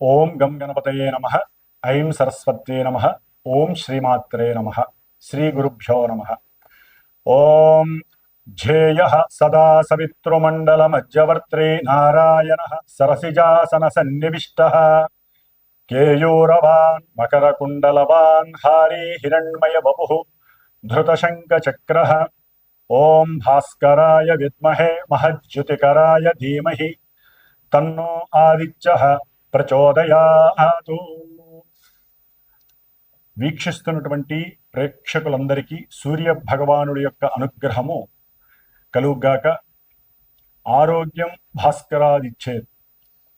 ओम गम गणपत नम, ऐं सरस्वत नम ओं श्रीमात्रे नम, श्री गुरुभ्यो नमः। ओम ध्येयः सदा नारायण नारायणः सरसिजासनसन्निविष्टः। केयूरवान्, मकरकुण्डलवान्, हारी हिरण्मय बभुः धृतशंकचक्र भास्कराय विमहे महज्युतिकराय धीमहि। तन्नो आदित्यः। ప్రచోదయాతు. వీక్షిస్తున్నటువంటి ప్రేక్షకులందరికీ సూర్య భగవానుడి యొక్క అనుగ్రహము కలుగుగాక. ఆరోగ్యం భాస్కరాదిచ్చే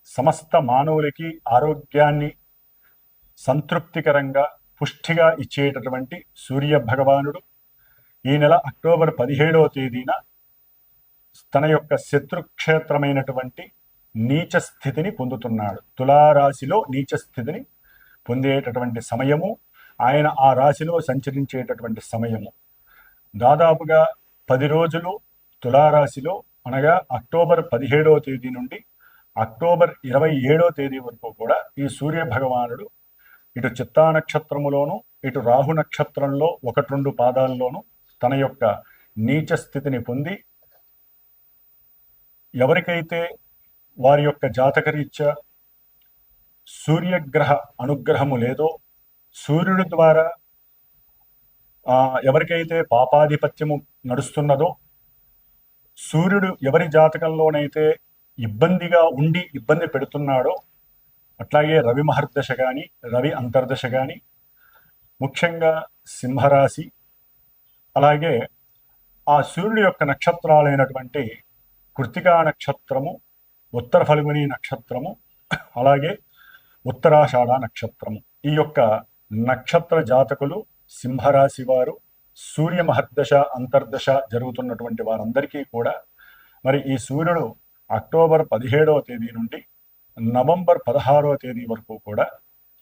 సమస్త మానవులకి ఆరోగ్యాన్ని సంతృప్తికరంగా పుష్టిగా ఇచ్చేటటువంటి సూర్య భగవానుడు ఈ నెల అక్టోబర్ పదిహేడవ తేదీన తన యొక్క శత్రుక్షేత్రమైనటువంటి నీచ స్థితిని పొందుతున్నాడు. తులారాశిలో నీచ స్థితిని పొందేటటువంటి సమయము ఆయన ఆ రాశిలో సంచరించేటటువంటి సమయము. దాదాపుగా పది రోజులు తులారాశిలో అనగా అక్టోబర్ పదిహేడవ తేదీ నుండి అక్టోబర్ ఇరవై ఏడవ తేదీ వరకు కూడా ఈ సూర్య భగవానుడు ఇటు చిత్తా నక్షత్రములోను ఇటు రాహు నక్షత్రంలో ఒకటి రెండు పాదాల్లోనూ తన యొక్క నీచ స్థితిని పొంది ఎవరికైతే వారి యొక్క జాతకరీత్యా సూర్యగ్రహ అనుగ్రహము లేదో సూర్యుడి ద్వారా ఎవరికైతే పాపాధిపత్యము నడుస్తున్నదో సూర్యుడు ఎవరి జాతకంలోనైతే ఇబ్బందిగా ఉండి ఇబ్బంది పెడుతున్నాడో అట్లాగే రవి మహర్దశ కానీ రవి అంతర్దశ కానీ ముఖ్యంగా సింహరాశి అలాగే ఆ సూర్యుడి యొక్క నక్షత్రాలైనటువంటి కృతికా నక్షత్రము ఉత్తర ఫల్గుని నక్షత్రము అలాగే ఉత్తరాషాఢ నక్షత్రము. ఈ యొక్క నక్షత్ర జాతకులు సింహరాశి వారు సూర్య మహర్దశ అంతర్దశ జరుగుతున్నటువంటి వారందరికీ కూడా మరి ఈ సూర్యుడు అక్టోబర్ పదిహేడవ తేదీ నుండి నవంబర్ పదహారవ తేదీ వరకు కూడా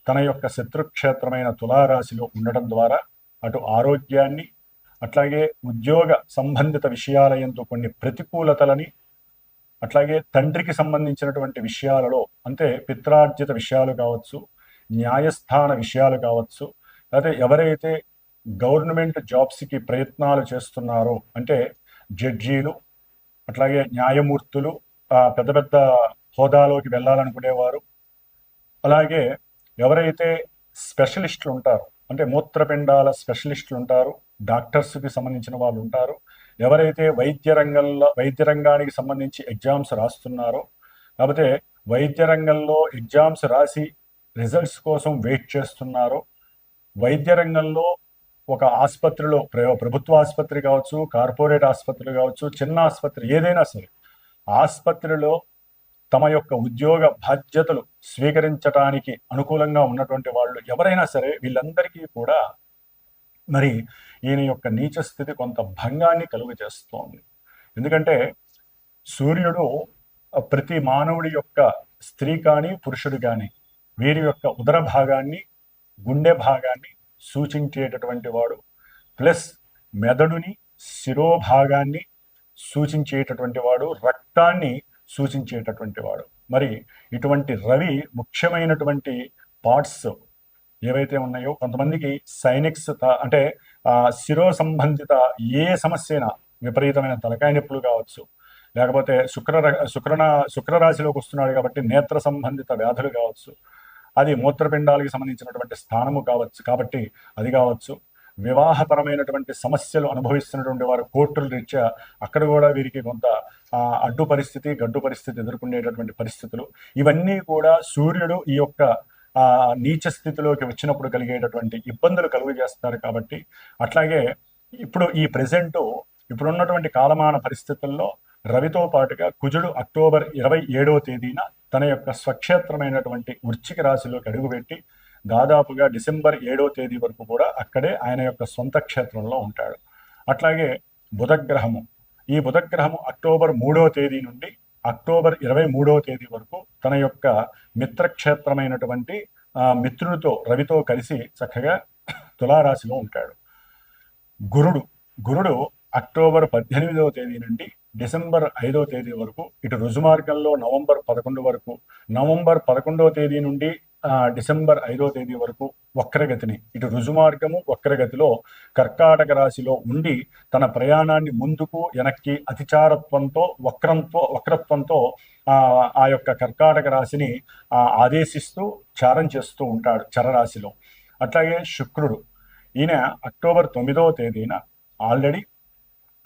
తన యొక్క శత్రుక్షేత్రమైన తులారాశిలో ఉండడం ద్వారా అటు ఆరోగ్యాన్ని అట్లాగే ఉద్యోగ సంబంధిత విషయాలయంతో కొన్ని ప్రతికూలతలని అట్లాగే తండ్రికి సంబంధించినటువంటి విషయాలలో అంటే పిత్రార్జిత విషయాలు కావచ్చు న్యాయస్థాన విషయాలు కావచ్చు లేకపోతే ఎవరైతే గవర్నమెంట్ జాబ్స్కి ప్రయత్నాలు చేస్తున్నారో అంటే జడ్జీలు అట్లాగే న్యాయమూర్తులు పెద్ద పెద్ద హోదాలోకి వెళ్ళాలనుకునేవారు అలాగే ఎవరైతే స్పెషలిస్టులు ఉంటారు అంటే మూత్రపిండాల స్పెషలిస్టులు ఉంటారు డాక్టర్స్కి సంబంధించిన వాళ్ళు ఉంటారు ఎవరైతే వైద్య రంగంలో వైద్య రంగానికి సంబంధించి ఎగ్జామ్స్ రాస్తున్నారో లేకపోతే వైద్య రంగంలో ఎగ్జామ్స్ రాసి రిజల్ట్స్ కోసం వెయిట్ చేస్తున్నారో వైద్య రంగంలో ఒక ఆసుపత్రిలో ప్రభుత్వ ఆసుపత్రి కావచ్చు కార్పొరేట్ ఆసుపత్రి కావచ్చు చిన్న ఆసుపత్రి ఏదైనా సరే ఆసుపత్రిలో తమ యొక్క ఉద్యోగ బాధ్యతలు స్వీకరించడానికి అనుకూలంగా ఉన్నటువంటి వాళ్ళు ఎవరైనా సరే వీళ్ళందరికీ కూడా మరి ఈయన యొక్క నీచ స్థితి కొంత భంగాన్ని కలుగు చేస్తోంది ఎందుకంటే సూర్యుడు ప్రతి మానవుడి యొక్క స్త్రీ కానీ పురుషుడు కానీ వీరి యొక్క ఉదర భాగాన్ని గుండె భాగాన్ని సూచించేటటువంటి వాడు. ప్లస్ మెదడుని శిరోభాగాన్ని సూచించేటటువంటి వాడు రక్తాన్ని సూచించేటటువంటి వాడు. మరి ఇటువంటి రవి ముఖ్యమైనటువంటి పార్ట్స్ ఏవైతే ఉన్నాయో కొంతమందికి సైనిక్స్ త- అంటే ఆ, శిరో సంబంధిత ఏ సమస్య అయినా విపరీతమైన తలకాయ నొప్పులు కావచ్చు. లేకపోతే శుక్ర శుక్రన శుక్రరాశిలోకి వస్తున్నాడు కాబట్టి నేత్ర సంబంధిత వ్యాధులు కావచ్చు. అది మూత్రపిండాలకి సంబంధించినటువంటి స్థానము కావచ్చు కాబట్టి అది కావచ్చు. వివాహపరమైనటువంటి సమస్యలు అనుభవిస్తున్నటువంటి వారు కోర్టుల రీత్యా అక్కడ కూడా వీరికి కొంత అడ్డు పరిస్థితి గడ్డు పరిస్థితి ఎదుర్కొనేటటువంటి పరిస్థితులు. ఇవన్నీ కూడా సూర్యుడు ఈ యొక్క నీచ స్థితిలోకి వచ్చినప్పుడు కలిగేటటువంటి ఇబ్బందులు కలుగు చేస్తారు కాబట్టి అట్లాగే ఇప్పుడు ఈ ప్రెజెంట్ ఇప్పుడున్నటువంటి కాలమాన పరిస్థితుల్లో రవితో పాటుగా కుజుడు అక్టోబర్ ఇరవై ఏడవ తేదీన తన యొక్క స్వక్షేత్రమైనటువంటి వృచ్చిక రాశిలోకి అడుగుపెట్టి దాదాపుగా డిసెంబర్ ఏడవ తేదీ వరకు కూడా అక్కడే ఆయన యొక్క సొంత క్షేత్రంలో ఉంటాడు. అట్లాగే బుధగ్రహము. ఈ బుధగ్రహము అక్టోబర్ మూడవ తేదీ నుండి అక్టోబర్ ఇరవై మూడవ తేదీ వరకు తన యొక్క మిత్రక్షేత్రమైనటువంటి ఆ, మిత్రుడితో రవితో కలిసి చక్కగా తులారాశిలో ఉంటాడు. గురుడు గురుడు అక్టోబర్ పద్దెనిమిదవ తేదీ నుండి డిసెంబర్ ఐదవ తేదీ వరకు ఇటు రుజుమార్గంలో నవంబర్ పదకొండు వరకు నవంబర్ పదకొండవ తేదీ నుండి డిసెంబర్ ఐదో తేదీ వరకు వక్రగతిని ఇటు రుజుమార్గము వక్రగతిలో కర్కాటక రాశిలో ఉండి తన ప్రయాణాన్ని ముందుకు వెనక్కి అతిచారత్వంతో వక్రంతో వక్రత్వంతో ఆ, ఆ యొక్క కర్కాటక రాశిని ఆదేశిస్తూ చారం చేస్తూ ఉంటాడు చరరాశిలో. అట్లాగే శుక్రుడు ఈయన అక్టోబర్ తొమ్మిదవ తేదీన ఆల్రెడీ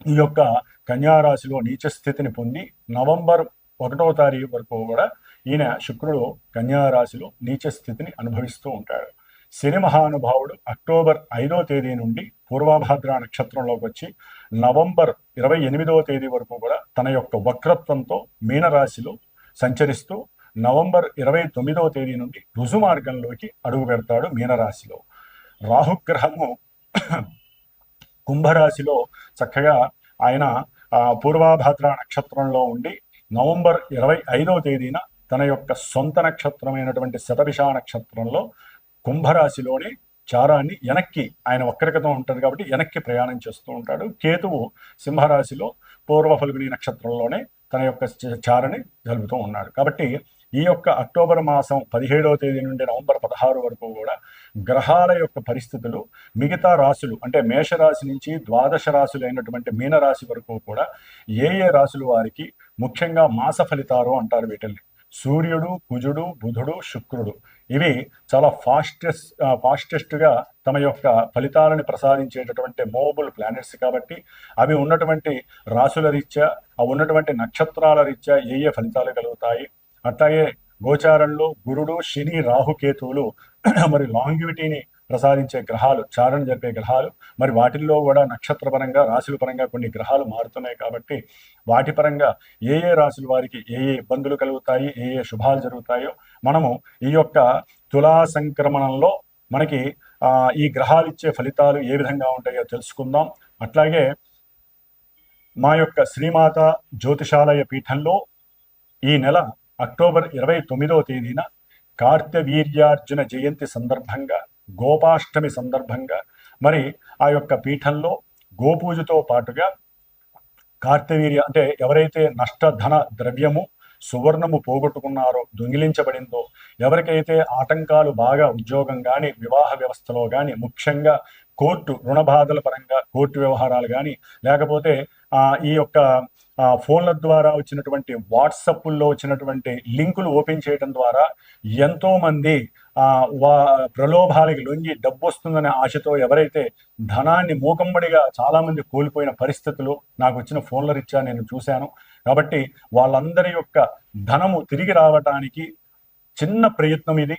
ఈ యొక్క కన్యారాశిలో నీచ స్థితిని పొంది నవంబర్ ఒకటో తారీఖు వరకు కూడా ఈయన శుక్రుడు కన్యారాశిలో నీచ స్థితిని అనుభవిస్తూ ఉంటాడు. శని మహానుభావుడు అక్టోబర్ ఐదో తేదీ నుండి పూర్వభాద్ర నక్షత్రంలోకి వచ్చి నవంబర్ ఇరవై ఎనిమిదవ తేదీ వరకు కూడా తన యొక్క వక్రత్వంతో మీనరాశిలో సంచరిస్తూ నవంబర్ ఇరవై తొమ్మిదవ తేదీ నుండి రుజు మార్గంలోకి అడుగు పెడతాడు మీనరాశిలో రాహుగ్రహము కుంభరాశిలో చక్కగా ఆయన ఆ, పూర్వాభాద్ర నక్షత్రంలో ఉండి నవంబర్ ఇరవై ఐదవ తేదీన తన యొక్క సొంత నక్షత్రమైనటువంటి శతభిష నక్షత్రంలో కుంభరాశిలోనే చారాన్ని వెనక్కి ఆయన వక్రగతం ఉంటుంది కాబట్టి వెనక్కి ప్రయాణం చేస్తూ ఉంటాడు. కేతువు సింహరాశిలో పూర్వ ఫల్గుని నక్షత్రంలోనే తన యొక్క చారని జరుపుతూ ఉన్నాడు. కాబట్టి ఈ యొక్క అక్టోబర్ మాసం పదిహేడవ తేదీ నుండి నవంబర్ పదహారు వరకు కూడా గ్రహాల యొక్క పరిస్థితులు మిగతా రాశులు అంటే మేషరాశి నుంచి ద్వాదశ రాశులు అయినటువంటి మీనరాశి వరకు కూడా ఏ ఏ రాశులు వారికి ముఖ్యంగా మాస ఫలితాలు అంటారు వీటిల్ని సూర్యుడు కుజుడు బుధుడు శుక్రుడు. ఇవి చాలా ఫాస్టెస్ట్ ఫాస్టెస్ట్గా తమ యొక్క ఫలితాలను ప్రసాదించేటటువంటి మోబుల్ ప్లానెట్స్ కాబట్టి అవి ఉన్నటువంటి రాసుల రీత్యా అవి ఉన్నటువంటి నక్షత్రాల రీత్యా ఏ ఏ ఫలితాలు కలుగుతాయి. అట్లాగే గోచారంలో గురుడు శని రాహుకేతువులు మరి లాంగివిటీని ప్రసాదించే గ్రహాలు చారణ జరిపే గ్రహాలు మరి వాటిల్లో కూడా నక్షత్ర పరంగా రాశుల పరంగా కొన్ని గ్రహాలు మారుతున్నాయి కాబట్టి వాటి పరంగా ఏ ఏ రాశుల వారికి ఏ ఏ ఇబ్బందులు కలుగుతాయి ఏ ఏ శుభాలు జరుగుతాయో మనము ఈ యొక్క తులా సంక్రమణంలో మనకి ఈ గ్రహాలు ఇచ్చే ఫలితాలు ఏ విధంగా ఉంటాయో తెలుసుకుందాం. అట్లాగే మా యొక్క శ్రీమాత జ్యోతిషాలయ పీఠంలో ఈ నెల అక్టోబర్ ఇరవై తొమ్మిదవ తేదీన కార్తవీర్యార్జున జయంతి సందర్భంగా గోపాష్టమి సందర్భంగా మరి ఆ యొక్క పీఠంలో గోపూజతో పాటుగా కార్తవీర్య అంటే ఎవరైతే నష్టధన ద్రవ్యము సువర్ణము పోగొట్టుకున్నారో దొంగిలించబడిందో ఎవరికైతే ఆటంకాలు బాగా ఉద్యోగం కానీ వివాహ వ్యవస్థలో కానీ ముఖ్యంగా కోర్టు రుణబాధల పరంగా కోర్టు వ్యవహారాలు కానీ లేకపోతే ఈ యొక్క ఆ, ఫోన్ల ద్వారా వచ్చినటువంటి వాట్సప్లో వచ్చినటువంటి లింకులు ఓపెన్ చేయడం ద్వారా ఎంతో మంది వా ప్రలోభాలకి లొంగి డబ్బు వస్తుందనే ఆశతో ఎవరైతే ధనాన్ని మూకమ్మడిగా చాలామంది కోల్పోయిన పరిస్థితులు నాకు వచ్చిన ఫోన్ల రీత్యా నేను చూశాను. కాబట్టి వాళ్ళందరి యొక్క ధనము తిరిగి రావటానికి చిన్న ప్రయత్నం ఇది.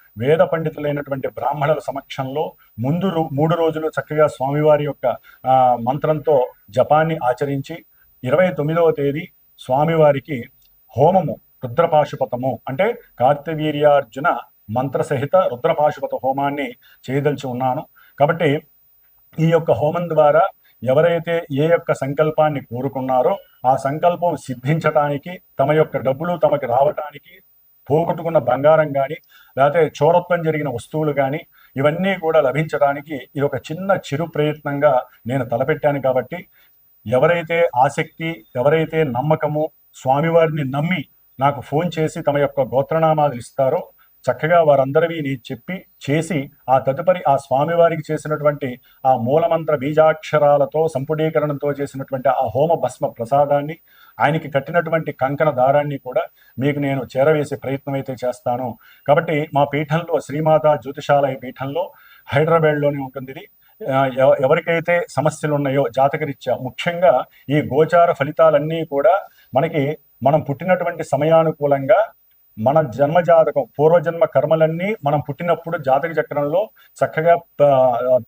వేద పండితులైనటువంటి బ్రాహ్మణుల సమక్షంలో ముందు రో- మూడు రోజులు చక్కగా స్వామివారి యొక్క మంత్రంతో జపాన్ని ఆచరించి ఇరవై తొమ్మిదవ తేదీ స్వామివారికి హోమము రుద్రపాశుపతము అంటే కార్తవీర్యార్జున మంత్రసహిత రుద్రపాశుపత హోమాన్ని చేయదలిచి ఉన్నాను. కాబట్టి ఈ యొక్క హోమం ద్వారా ఎవరైతే ఏ యొక్క సంకల్పాన్ని కోరుకున్నారో ఆ సంకల్పం సిద్ధించటానికి తమ యొక్క డబ్బులు తమకి రావటానికి పోగొట్టుకున్న బంగారం కానీ లేకపోతే చోరత్వం జరిగిన వస్తువులు కానీ ఇవన్నీ కూడా లభించడానికి ఇది ఒక చిన్న చిరు ప్రయత్నంగా నేను తలపెట్టాను కాబట్టి ఎవరైతే ఆసక్తి ఎవరైతే నమ్మకము స్వామివారిని నమ్మి నాకు ఫోన్ చేసి తమ యొక్క గోత్రనామాలు ఇస్తారో చక్కగా వారందరివి నేను చెప్పి చేసి ఆ తదుపరి ఆ స్వామివారికి చేసినటువంటి ఆ మూలమంత్ర బీజాక్షరాలతో సంపుడీకరణంతో చేసినటువంటి ఆ హోమ భస్మ ప్రసాదాన్ని ఆయనకి కట్టినటువంటి కంకణ దారాన్ని కూడా మీకు నేను చేరవేసే ప్రయత్నం అయితే చేస్తాను. కాబట్టి మా పీఠంలో శ్రీమాత జ్యోతిషాలయ పీఠంలో హైదరాబాద్లోనే ఉంటుంది ఇది. ఎవ- ఎవరికైతే సమస్యలు ఉన్నాయో జాతకరీత్యా ముఖ్యంగా ఈ గోచార ఫలితాలన్నీ కూడా మనకి మనం పుట్టినటువంటి సమయానుకూలంగా మన జన్మ జాతకం పూర్వజన్మ కర్మలన్నీ మనం పుట్టినప్పుడు జాతక చక్రంలో చక్కగా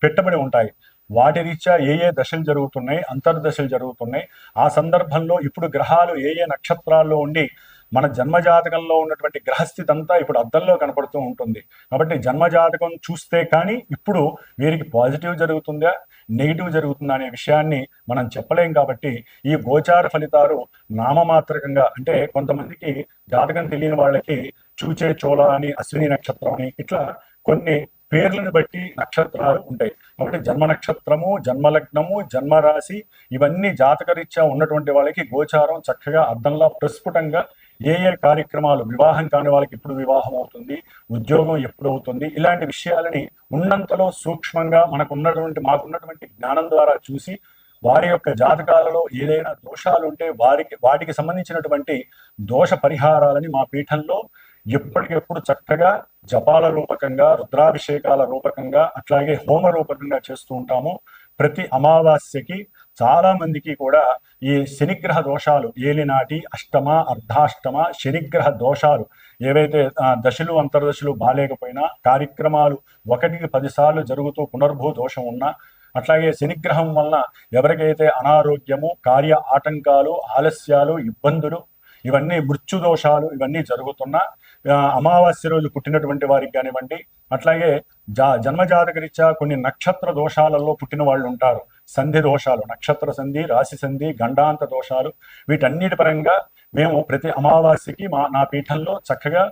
పెట్టబడి ఉంటాయి. వాటి రీత్యా ఏ ఏ దశలు జరుగుతున్నాయి అంతర్దశలు జరుగుతున్నాయి. ఆ సందర్భంలో ఇప్పుడు గ్రహాలు ఏ ఏ నక్షత్రాల్లో ఉండి మన జన్మజాతకంలో ఉన్నటువంటి గ్రహస్థితి అంతా ఇప్పుడు అద్దంలో కనపడుతూ ఉంటుంది. కాబట్టి జన్మజాతకం చూస్తే కానీ ఇప్పుడు వీరికి పాజిటివ్ జరుగుతుందా నెగిటివ్ జరుగుతుందా అనే విషయాన్ని మనం చెప్పలేం కాబట్టి ఈ గోచార ఫలితాలు నామమాత్రకంగా అంటే కొంతమందికి జాతకం తెలియని వాళ్ళకి చూచే చోళ అని అశ్విని నక్షత్రం అని ఇట్లా కొన్ని పేర్లను బట్టి నక్షత్రాలు ఉంటాయి. కాబట్టి జన్మ నక్షత్రము జన్మలగ్నము జన్మరాశి ఇవన్నీ జాతకరీత్యా ఉన్నటువంటి వాళ్ళకి గోచారం చక్కగా అద్దంలా ప్రస్ఫుటంగా ఏ ఏ కార్యక్రమాలు వివాహం కాని వాళ్ళకి ఎప్పుడు వివాహం అవుతుంది ఉద్యోగం ఎప్పుడు అవుతుంది ఇలాంటి విషయాలని ఉన్నంతలో సూక్ష్మంగా మనకు ఉన్నటువంటి మాకున్నటువంటి జ్ఞానం ద్వారా చూసి వారి యొక్క జాతకాలలో ఏదైనా దోషాలు ఉంటే వారికి వాటికి సంబంధించినటువంటి దోష పరిహారాలని మా పీఠంలో ఎప్పటికెప్పుడు చక్కగా జపాల రూపకంగా రుద్రాభిషేకాల రూపకంగా అట్లాగే హోమ రూపకంగా చేస్తూ ఉంటాము. ప్రతి అమావాస్యకి చాలా మందికి కూడా ఈ శనిగ్రహ దోషాలు ఏలినాటి అష్టమ అర్ధాష్టమ శనిగ్రహ దోషాలు ఏవైతే దశలు అంతర్దశలు బాలేకపోయినా కార్యక్రమాలు ఒకటికి పదిసార్లు జరుగుతూ పునర్భూ దోషం ఉన్నా అట్లాగే శనిగ్రహం వలన ఎవరికైతే అనారోగ్యము కార్య ఆటంకాలు ఆలస్యాలు ఇబ్బందులు ఇవన్నీ మృత్యు దోషాలు ఇవన్నీ జరుగుతున్నా అమావాస్య రోజు పుట్టినటువంటి వారికి కానివ్వండి అట్లాగే జా జన్మజాతకరీత్యా కొన్ని నక్షత్ర దోషాలలో పుట్టిన వాళ్ళు ఉంటారు. సంధి దోషాలు నక్షత్ర సంధి రాశి సంధి గండాంత దోషాలు వీటన్నిటి పరంగా మేము ప్రతి అమావాస్యకి మా నా పీఠంలో చక్కగా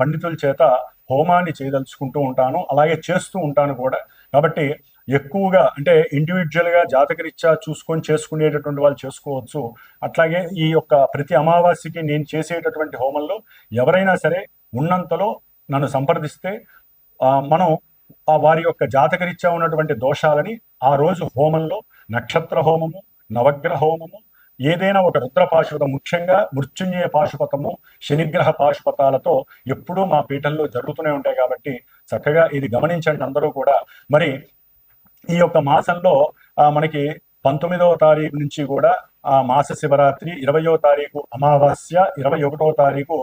పండితుల చేత హోమాన్ని చేయదలుచుకుంటూ ఉంటాను అలాగే చేస్తూ ఉంటాను కూడా. కాబట్టి ఎక్కువగా అంటే ఇండివిజువల్గా జాతకరీత్యా చూసుకొని చేసుకునేటటువంటి వాళ్ళు చేసుకోవచ్చు. అట్లాగే ఈ యొక్క ప్రతి అమావాస్యకి నేను చేసేటటువంటి హోమంలో ఎవరైనా సరే ఉన్నంతలో నన్ను సంప్రదిస్తే మనం ఆ వారి యొక్క జాతకరీత్యా ఉన్నటువంటి దోషాలని ఆ రోజు హోమంలో నక్షత్ర హోమము నవగ్రహ హోమము ఏదైనా ఒక రుద్ర పాశుపతం ముఖ్యంగా మృత్యుంజయ పాశుపతము శనిగ్రహ పాశుపతాలతో ఎప్పుడూ మా పీఠంలో జరుగుతూనే ఉంటాయి కాబట్టి చక్కగా ఇది గమనించండి అందరూ కూడా. మరి ఈ యొక్క మాసంలో ఆ, మనకి పంతొమ్మిదవ తారీఖు నుంచి కూడా ఆ మాస శివరాత్రి ఇరవయో తారీఖు అమావాస్య ఇరవై ఒకటో తారీఖు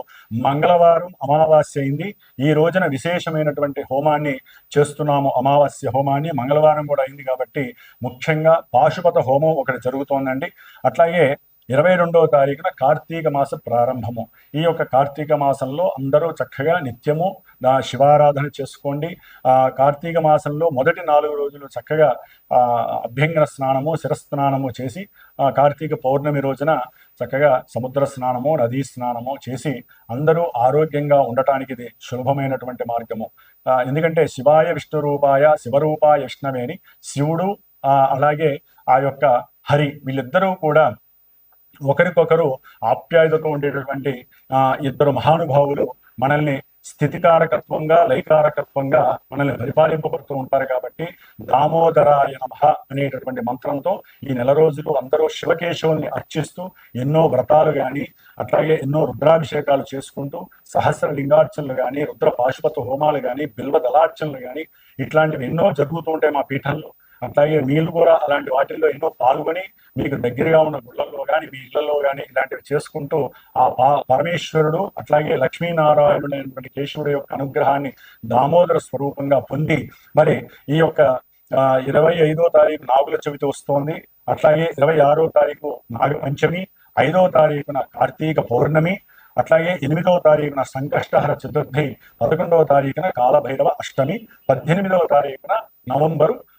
మంగళవారం అమావాస్య అయింది. ఈ రోజున విశేషమైనటువంటి హోమాన్ని చేస్తున్నాము. అమావాస్య హోమాన్ని మంగళవారం కూడా అయింది కాబట్టి ముఖ్యంగా పాశుపత హోమం ఒకటి జరుగుతోందండి. అట్లాగే ఇరవై రెండవ తారీఖున కార్తీక మాస ప్రారంభము. ఈ యొక్క కార్తీక మాసంలో అందరూ చక్కగా నిత్యము శివారాధన చేసుకోండి. ఆ కార్తీక మాసంలో మొదటి నాలుగు రోజులు చక్కగా అభ్యంగన స్నానము శిరస్నానము చేసి ఆ, కార్తీక పౌర్ణమి రోజున చక్కగా సముద్ర స్నానము నదీ స్నానము చేసి అందరూ ఆరోగ్యంగా ఉండటానికి ఇది సులభమైనటువంటి మార్గము. ఎందుకంటే శివాయ విష్ణు రూపాయ శివరూపాయ విష్ణవేని శివుడు అలాగే ఆ యొక్క హరి వీళ్ళిద్దరూ కూడా ఒకరికొకరు ఆప్యాయతతో ఉండేటటువంటి ఇద్దరు మహానుభావులు మనల్ని స్థితికారకత్వంగా లైకారకత్వంగా మనల్ని పరిపాలింపబడుతూ ఉంటారు కాబట్టి దామోదరాయ నమః అనేటటువంటి మంత్రంతో ఈ నెల రోజులు అందరూ శివకేశవుల్ని అర్చిస్తూ ఎన్నో వ్రతాలు కానీ అట్లాగే ఎన్నో రుద్రాభిషేకాలు చేసుకుంటూ సహస్ర లింగార్చనలు కానీ రుద్ర పాశుపత హోమాలు కానీ బిల్వ దళార్చనలు కానీ ఇట్లాంటివి ఎన్నో జరుగుతూ ఉంటాయి మా పీఠంలో. అట్లాగే మీరు కూడా అలాంటి వాటిల్లో ఎన్నో పాల్గొని మీకు దగ్గరగా ఉన్న గుళ్ళల్లో కానీ మీ ఇళ్ళలో కానీ ఇలాంటివి చేసుకుంటూ ఆ పా- పరమేశ్వరుడు అట్లాగే లక్ష్మీనారాయణుడు అయినటువంటి కేశవుడు యొక్క అనుగ్రహాన్ని దామోదర స్వరూపంగా పొంది మరి ఈ యొక్క ఇరవై ఐదో తారీఖు నాగుల చవితి వస్తోంది. అట్లాగే ఇరవై ఆరో తారీఖు నాగపంచమి ఐదో తారీఖున కార్తీక పౌర్ణమి అట్లాగే ఎనిమిదవ తారీఖున సంకష్టహర చతుర్థి పదకొండవ తారీఖున కాలభైరవ అష్టమి పద్దెనిమిదవ తారీఖున నవంబరు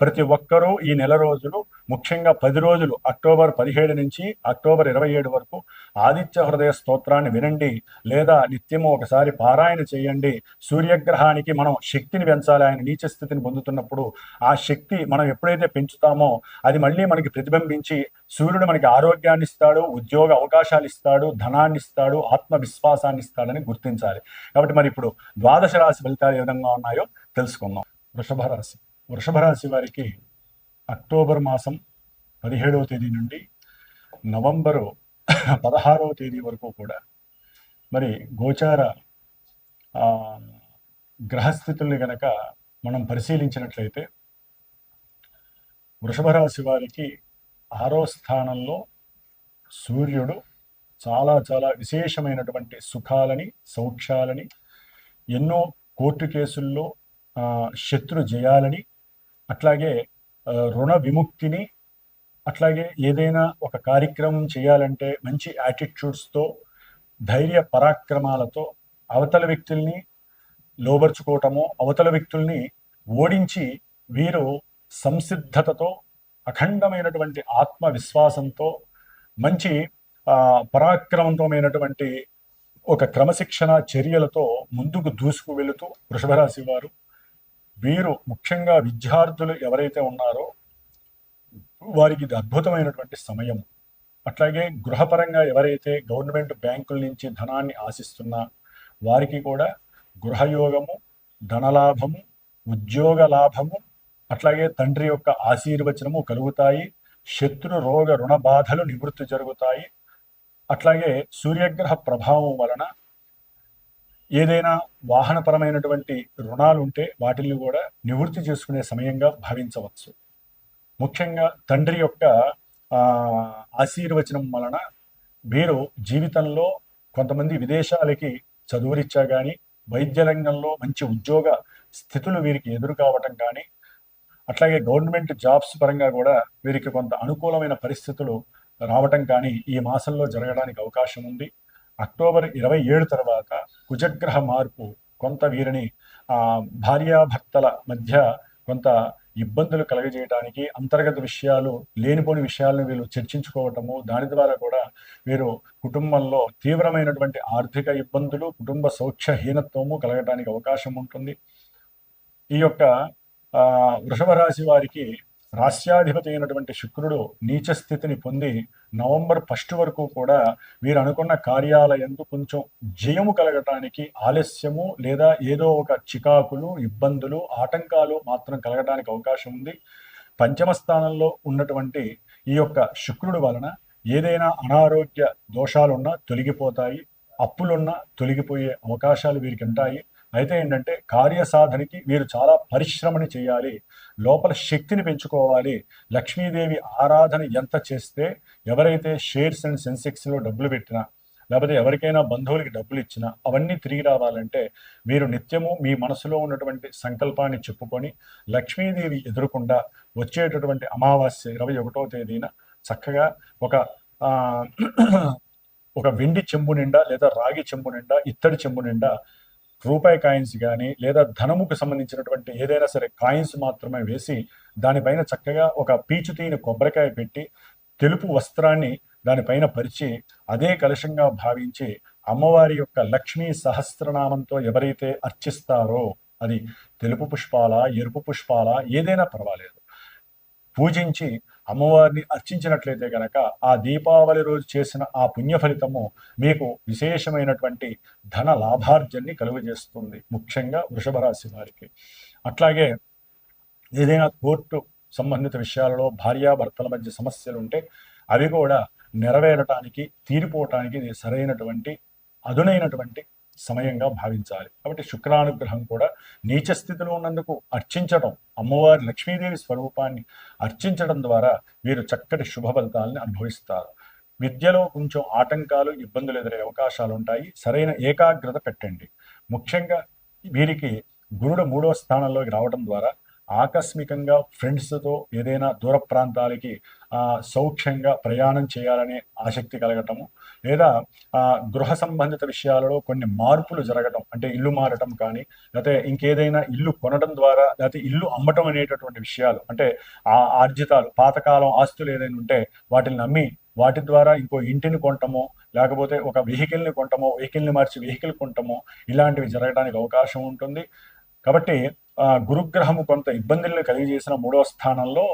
ప్రతి ఒక్కరూ ఈ నెల రోజులు ముఖ్యంగా పది రోజులు అక్టోబర్ పదిహేడు నుంచి అక్టోబర్ ఇరవై ఏడు వరకు ఆదిత్య హృదయ స్తోత్రాన్ని వినండి లేదా నిత్యము ఒకసారి పారాయణ చేయండి. సూర్యగ్రహానికి మనం శక్తిని పెంచాలి. ఆయన నీచ స్థితిని పొందుతున్నప్పుడు ఆ శక్తి మనం ఎప్పుడైతే పెంచుతామో అది మళ్ళీ మనకి ప్రతిబింబించి సూర్యుడు మనకి ఆరోగ్యాన్ని ఇస్తాడు ఉద్యోగ అవకాశాలు ఇస్తాడు ధనాన్ని ఇస్తాడు ఆత్మవిశ్వాసాన్ని ఇస్తాడని గుర్తించాలి. కాబట్టి మరి ఇప్పుడు ద్వాదశ రాశి ఫలితాలు ఏ విధంగా ఉన్నాయో తెలుసుకుందాం. వృషభ రాశి. వృషభ రాశి వారికి అక్టోబర్ మాసం పదిహేడవ తేదీ నుండి నవంబరు పదహారవ తేదీ వరకు కూడా మరి గోచార గ్రహస్థితుల్ని గనక మనం పరిశీలించినట్లయితే వృషభ రాశి వారికి ఆరో స్థానంలో సూర్యుడు చాలా చాలా విశేషమైనటువంటి సుఖాలని సౌఖ్యాలని ఎన్నో కోర్టు కేసుల్లో శత్రు జయాలని అట్లాగే రుణ విముక్తిని అట్లాగే ఏదైనా ఒక కార్యక్రమం చేయాలంటే మంచి యాటిట్యూడ్స్తో ధైర్య పరాక్రమాలతో అవతల వ్యక్తుల్ని లోబర్చుకోవటము అవతల వ్యక్తుల్ని ఓడించి వీరు సంసిద్ధతతో అఖండమైనటువంటి ఆత్మవిశ్వాసంతో మంచి పరాక్రమంతోమైనటువంటి ఒక క్రమశిక్షణ చర్యలతో ముందుకు దూసుకు వెళుతూ వృషభరాశి వారు వీరు ముఖ్యంగా విద్యార్థులు ఎవరైతే ఉన్నారో వారికి ఇది అద్భుతమైనటువంటి సమయం. అట్లాగే గృహపరంగా ఎవరైతే గవర్నమెంట్ బ్యాంకుల నుంచి ధనాన్ని ఆశిస్తున్నా వారికి కూడా గృహయోగము ధనలాభము ఉద్యోగ లాభము అట్లాగే తండ్రి యొక్క ఆశీర్వచనము కలుగుతాయి. శత్రు రోగ రుణ బాధలు నివృత్తి జరుగుతాయి. అట్లాగే సూర్యగ్రహ ప్రభావం వలన ఏదైనా వాహనపరమైనటువంటి రుణాలు ఉంటే వాటిని కూడా నివృత్తి చేసుకునే సమయంగా భావించవచ్చు. ముఖ్యంగా తండ్రి యొక్క ఆశీర్వచనం వలన వీరు జీవితంలో కొంతమంది విదేశాలకి చదువురిచ్చా కానీ వైద్య రంగంలో మంచి ఉద్యోగ స్థితులు వీరికి ఎదురు కావటం కానీ అట్లాగే గవర్నమెంట్ జాబ్స్ పరంగా కూడా వీరికి కొంత అనుకూలమైన పరిస్థితులు రావటం కానీ ఈ మాసంలో జరగడానికి అవకాశం ఉంది. అక్టోబర్ ఇరవై ఏడు తర్వాత కుజగ్రహ మార్పు కొంత వీరిని ఆ, భార్యాభర్తల మధ్య కొంత ఇబ్బందులు కలగజేయడానికి అంతర్గత విషయాలు లేనిపోని విషయాలను వీళ్ళు చర్చించుకోవటము దాని ద్వారా కూడా వీరు కుటుంబంలో తీవ్రమైనటువంటి ఆర్థిక ఇబ్బందులు కుటుంబ సౌఖ్యహీనత్వము కలగటానికి అవకాశం ఉంటుంది. ఈ యొక్క వృషభ రాశి వారికి రాష్ట్రాధిపతి అయినటువంటి శుక్రుడు నీచ స్థితిని పొంది నవంబర్ ఫస్ట్ వరకు కూడా వీరు అనుకున్న కార్యాలయందు కొంచెం జయము కలగటానికి ఆలస్యము లేదా ఏదో ఒక చికాకులు ఇబ్బందులు ఆటంకాలు మాత్రం కలగటానికి అవకాశం ఉంది. పంచమ స్థానంలో ఉన్నటువంటి ఈ యొక్క శుక్రుడు వలన ఏదైనా అనారోగ్య దోషాలున్నా తొలగిపోతాయి. అప్పులున్నా తొలగిపోయే అవకాశాలు వీరికి ఉంటాయి అయితే ఏంటంటే కార్యసాధనకి మీరు చాలా పరిశ్రమని చేయాలి లోపల శక్తిని పెంచుకోవాలి లక్ష్మీదేవి ఆరాధన ఎంత చేస్తే ఎవరైతే షేర్స్ అండ్ సెన్సెక్స్లో డబ్బులు పెట్టినా లేకపోతే ఎవరికైనా బంధువులకి డబ్బులు ఇచ్చినా అవన్నీ తిరిగి రావాలంటే మీరు నిత్యము మీ మనసులో ఉన్నటువంటి సంకల్పాన్ని చెప్పుకొని లక్ష్మీదేవి ఎదురకుండా వచ్చేటటువంటి అమావాస్య ఇరవై ఒకటో తేదీన చక్కగా ఒక ఒక వెండి చెంబు నిండా లేదా రాగి చెంబు నిండా ఇత్తడి చెంబు నిండా రూపాయి కాయిన్స్ కానీ లేదా ధనముకు సంబంధించినటువంటి ఏదైనా సరే కాయిన్స్ మాత్రమే వేసి దానిపైన చక్కగా ఒక పీచు తీని కొబ్బరికాయ పెట్టి తెలుపు వస్త్రాన్ని దానిపైన పరిచి అదే కలశంగా భావించి అమ్మవారి యొక్క లక్ష్మీ సహస్రనామంతో ఎవరైతే అర్చిస్తారో అది తెలుపు పుష్పాల ఎరుపు పుష్పాల ఏదైనా పర్వాలేదు. పూజించి అమ్మవారిని అర్చించినట్లయితే గనక ఆ దీపావళి రోజు చేసిన ఆ పుణ్య ఫలితము మీకు విశేషమైనటువంటి ధన లాభార్జన్ని కలుగజేస్తుంది ముఖ్యంగా వృషభ రాశి వారికి. అట్లాగే ఏదైనా కోర్టు సంబంధిత విషయాలలో భార్యాభర్తల మధ్య సమస్యలు ఉంటే అవి కూడా నెరవేరటానికి తీరిపోవటానికి ఇది సరైనటువంటి అదునైనటువంటి సమయంగా భావించాలి. కాబట్టి శుక్రానుగ్రహం కూడా నీచ స్థితిలో ఉన్నందుకు అర్చించడం అమ్మవారి లక్ష్మీదేవి స్వరూపాన్ని అర్చించడం ద్వారా వీరు చక్కటి శుభ ఫలితాలను అనుభవిస్తారు. విద్యలో కొంచెం ఆటంకాలు ఇబ్బందులు ఎదురే అవకాశాలు ఉంటాయి. సరైన ఏకాగ్రత పెట్టండి. ముఖ్యంగా వీరికి గురుడు మూడో స్థానంలోకి రావడం ద్వారా ఆకస్మికంగా ఫ్రెండ్స్తో ఏదైనా దూర ప్రాంతాలకి సౌఖ్యంగా ప్రయాణం చేయాలనే ఆసక్తి కలగటము లేదా గృహ సంబంధిత విషయాలలో కొన్ని మార్పులు జరగటం అంటే ఇల్లు మారటం కానీ లేకపోతే ఇంకేదైనా ఇల్లు కొనడం ద్వారా లేకపోతే ఇల్లు అమ్మటం అనేటటువంటి విషయాలు అంటే ఆ ఆర్జితాలు పాతకాలం ఆస్తులు ఏదైనా ఉంటే వాటిని నమ్మి వాటి ద్వారా ఇంకో ఇంటిని కొంటమో లేకపోతే ఒక వెహికల్ని కొంటమో వెహికల్ని మార్చి వెహికల్ కొంటమో ఇలాంటివి జరగడానికి అవకాశం ఉంటుంది. కాబట్టి గురుగ్రహము కొంత ఇబ్బందులను కలిగజేసిన మూడవ స్థానంలో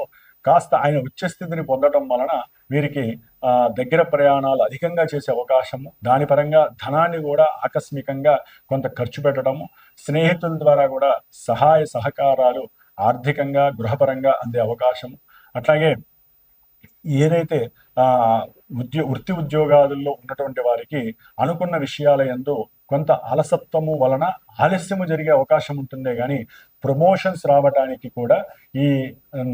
కాస్త ఆయన ఉచ్చస్థితిని పొందడం వలన వీరికి దగ్గర ప్రయాణాలు అధికంగా చేసే అవకాశము దాని పరంగా ధనాన్ని కూడా ఆకస్మికంగా కొంత ఖర్చు పెట్టడము స్నేహితుల ద్వారా కూడా సహాయ సహకారాలు ఆర్థికంగా గృహపరంగా అందే అవకాశము. అట్లాగే ఏదైతే ఉద్యో వృత్తి ఉద్యోగాలలో ఉన్నటువంటి వారికి అనుకున్న విషయాల యందు కొంత అలసత్వము వలన ఆలస్యము జరిగే అవకాశం ఉంటుందే కానీ ప్రమోషన్స్ రావడానికి కూడా ఈ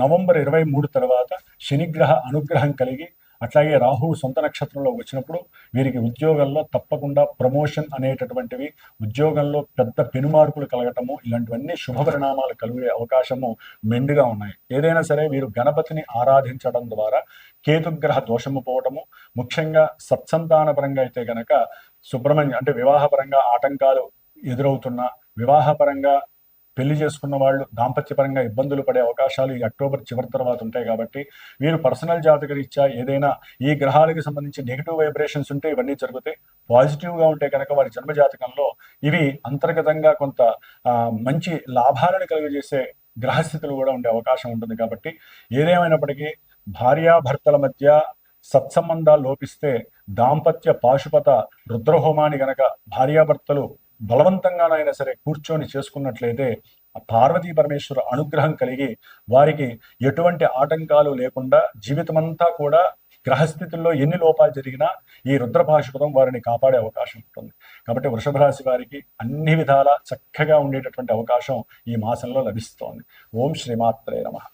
నవంబర్ ఇరవై మూడు తర్వాత శనిగ్రహ అనుగ్రహం కలిగి అట్లాగే రాహు సొంత నక్షత్రంలో వచ్చినప్పుడు వీరికి ఉద్యోగంలో తప్పకుండా ప్రమోషన్ అనేటటువంటివి ఉద్యోగంలో పెద్ద పెనుమార్పులు కలగటము ఇలాంటివన్నీ శుభ పరిణామాలు కలిగే అవకాశము మెండుగా ఉన్నాయి. ఏదైనా సరే వీరు గణపతిని ఆరాధించడం ద్వారా కేతుగ్రహ దోషము పోవటము ముఖ్యంగా సత్సంతాన పరంగా అయితే గనక సుబ్రహ్మణ్యం అంటే వివాహపరంగా ఆటంకాలు ఎదురవుతున్న వివాహపరంగా పెళ్ళి చేసుకున్న వాళ్ళు దాంపత్యపరంగా ఇబ్బందులు పడే అవకాశాలు ఈ అక్టోబర్ చివరి తర్వాత ఉంటాయి కాబట్టి వీరు పర్సనల్ జాతక రీత్యా ఏదైనా ఈ గ్రహాలకు సంబంధించి నెగిటివ్ వైబ్రేషన్స్ ఉంటే ఇవన్నీ జరుగుతాయి పాజిటివ్గా ఉంటే కనుక వారి జన్మ జాతకంలో ఇవి అంతర్గతంగా కొంత మంచి లాభాలను కలుగజేసే గ్రహస్థితులు కూడా ఉండే అవకాశం ఉంటుంది కాబట్టి ఏదేమైనప్పటికీ భార్యాభర్తల మధ్య సత్సంబంధాలు లోపిస్తే దాంపత్య పాశుపత రుద్రహోమాన్ని గనక భార్యాభర్తలు బలవంతంగానైనా సరే కూర్చొని చేసుకున్నట్లయితే పార్వతీ పరమేశ్వర అనుగ్రహం కలిగి వారికి ఎటువంటి ఆటంకాలు లేకుండా జీవితమంతా కూడా గ్రహస్థితుల్లో ఎన్ని లోపాలు జరిగినా ఈ రుద్రపాశుపతం వారిని కాపాడే అవకాశం ఉంటుంది. కాబట్టి వృషభ రాశి వారికి అన్ని విధాలా చక్కగా ఉండేటటువంటి అవకాశం ఈ మాసంలో లభిస్తోంది. ఓం శ్రీమాత్రే నమః.